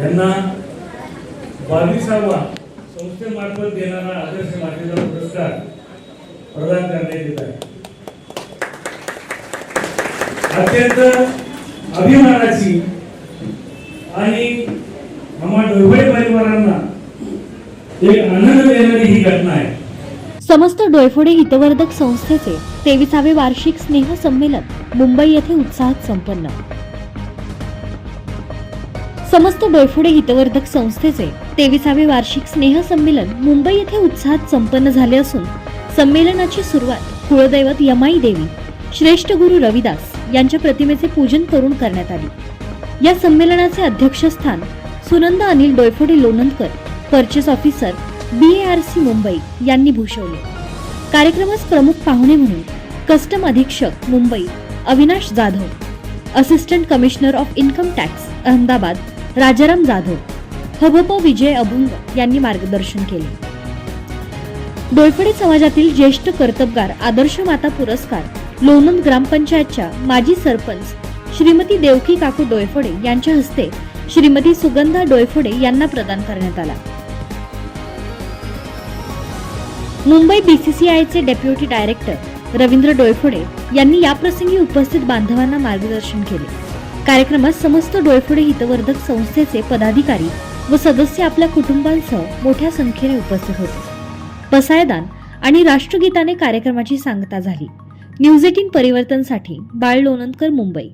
यांना बावीसावा संस्थेमार्फत देणारा आदर्श मातेचा पुरस्कार प्रदान करण्यात येत आहे. अत्यंत अभिमानाची आणि आम्हा डोळे परिवारांना एक आनंद देणारी ही घटना आहे. समस्त डोयफोडे हितवर्धक संस्थेचे तेविसावे वार्षिक स्नेह संमेलन मुंबई येथे उत्साहात संपन्न. समस्त डोयफोडे हितवर्धक संस्थेचे तेविसावे वार्षिक स्नेह संमेलन मुंबई येथे उत्साहात संपन्न झाले असून संमेलनाची सुरुवात कुळदैवत यमाई देवी श्रेष्ठ गुरु रविदास यांच्या प्रतिमेचे पूजन करून करण्यात आली. या संमेलनाचे अध्यक्षस्थान Sunanda Anil Doiphode Lonandkar purchase officer B A R C Mumbai यांनी भूषवले. कार्यक्रमास प्रमुख पाहुणे म्हणून कस्टम अधीक्षक Mumbai Avinash Jadhav assistant commissioner of income tax Ahmedabad Rajaram Jadhav हबप Vijay Abhung यांनी मार्गदर्शन केले. डोयफडे समाजातील ज्येष्ठ कर्तबगार आदर्श माता पुरस्कार लोणंद ग्रामपंचायतच्या माजी सरपंच श्रीमती देवकी काकू डोयफोडे यांच्या हस्ते श्रीमती सुगंधा डोयफोडे यांना प्रदान करण्यात आला. मुंबई बीसीसीआयचे डेप्युटी डायरेक्टर रवींद्र डोयफोडे यांनी याप्रसंगी उपस्थित बांधवांना मार्गदर्शन केले. कार्यक्रमात समस्त डोयफोडे हितवर्धक संस्थेचे पदाधिकारी व सदस्य आपल्या कुटुंबांसह मोठ्या संख्येने उपस्थित होते. पसायदान आणि राष्ट्रगीताने कार्यक्रमाची सांगता झाली. न्यूज एटीन परिवर्तनसाठी बाळ लोणंदकर मुंबई.